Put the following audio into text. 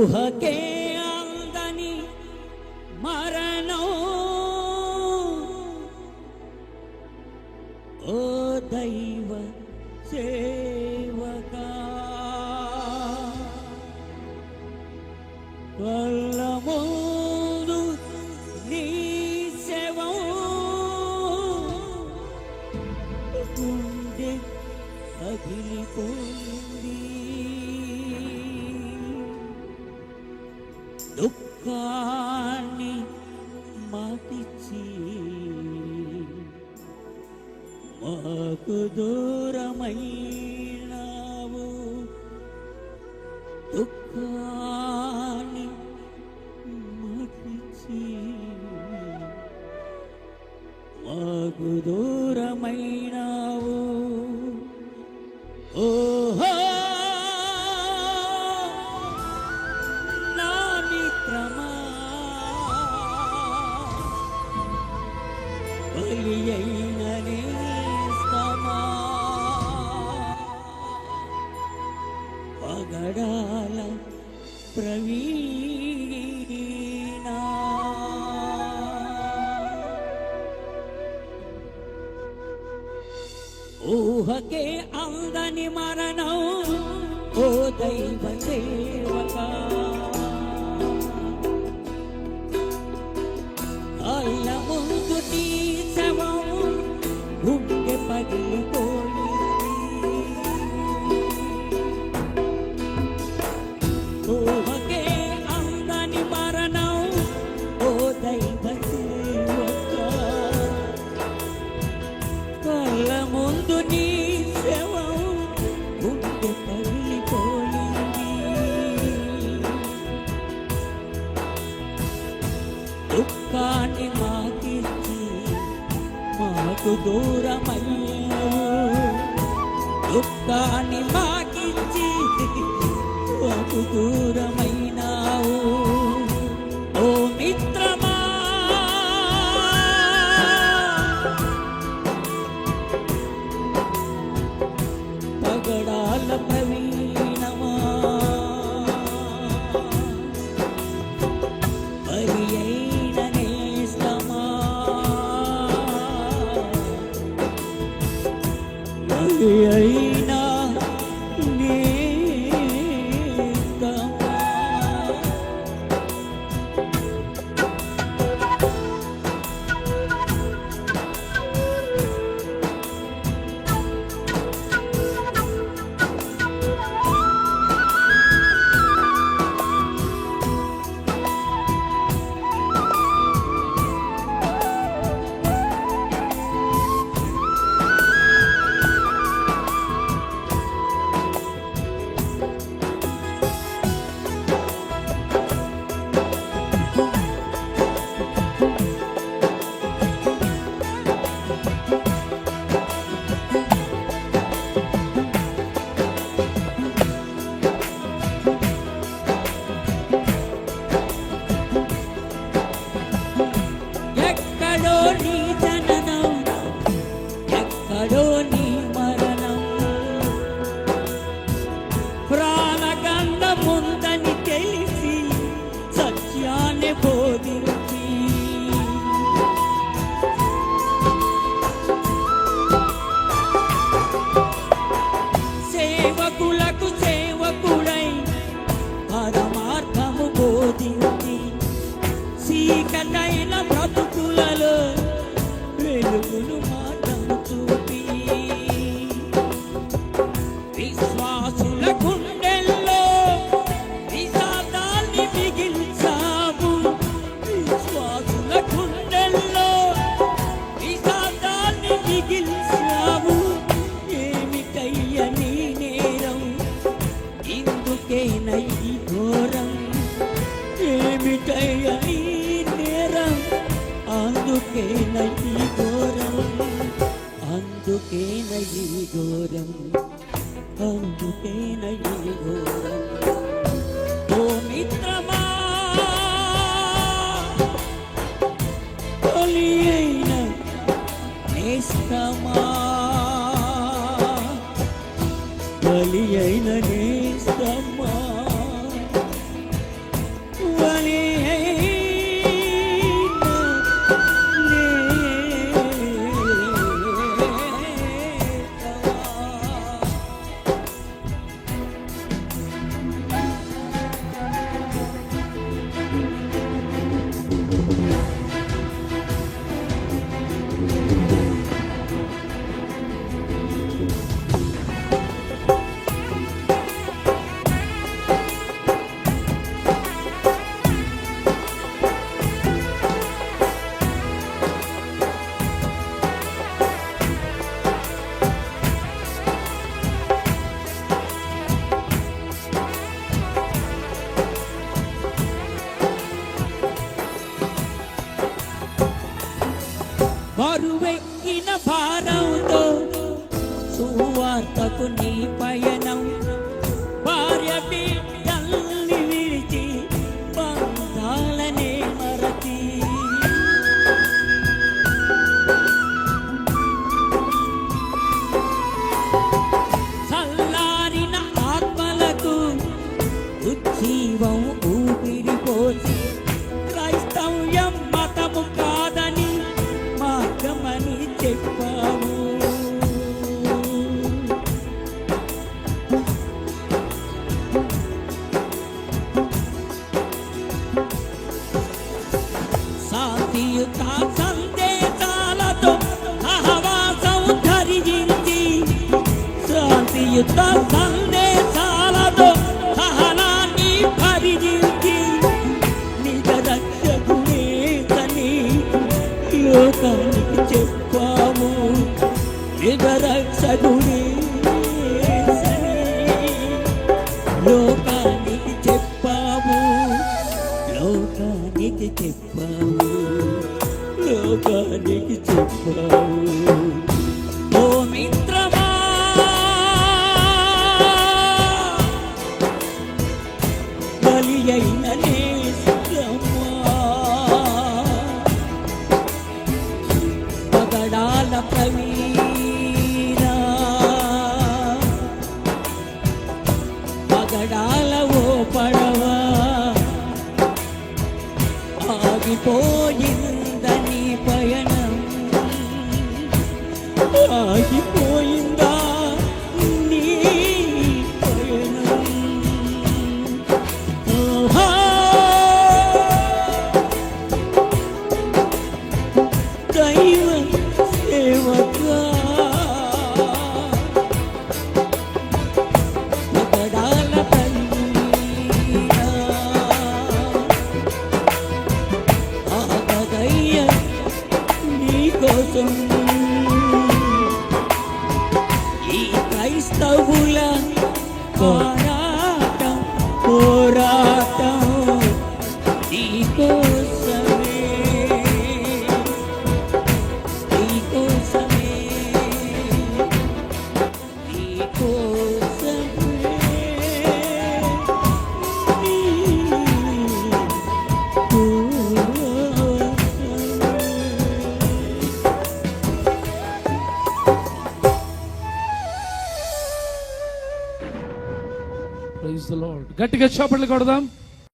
ఊహకే అందని దుఃఖాన్ని మాకిచ్చి మాకు దూరమైనావు. దుఃఖా బలి నేస్తమా పగడాల ప్రవీణా. ఊహకే అందని మరణం ఓ దైవ సేవక. కళ్ళ ముందు నీ Sabão, o que faz no మాకు దూరమయ్యావు దుఃఖాన్ని మాకిచ్చి దూరమైనావు. ఓ మిత్రమా సత్యాన్ని బోధించి సేవకులకు సేవకుడై పరమార్థము బోధించి చీకటైన బ్రతుకులలో వెలుగులు మాటం అందుకేనై ఘోరం అందుకేనై ఘోరం. ఓ మిత్రమా బలి అయిన నేస్తమా. బలి అయిన నేస్తమా. శాంతియుత సందేశాలతో సహవాసం ధరించి శాంతియుత సందేశాలతో సహనాన్ని పరిచించి నిజ రక్షకునే తని లోకానికి చెప్పాము. నిజ రక్షకునే లోకానికి చెప్పావు. ఓ మిత్రమా బలి అయిన పగడాల ప్రవీణ పగడాల ఓ పడవా. ఆగిపో Bye. Oh. గట్టిగా చేపట్లు కొడదాం.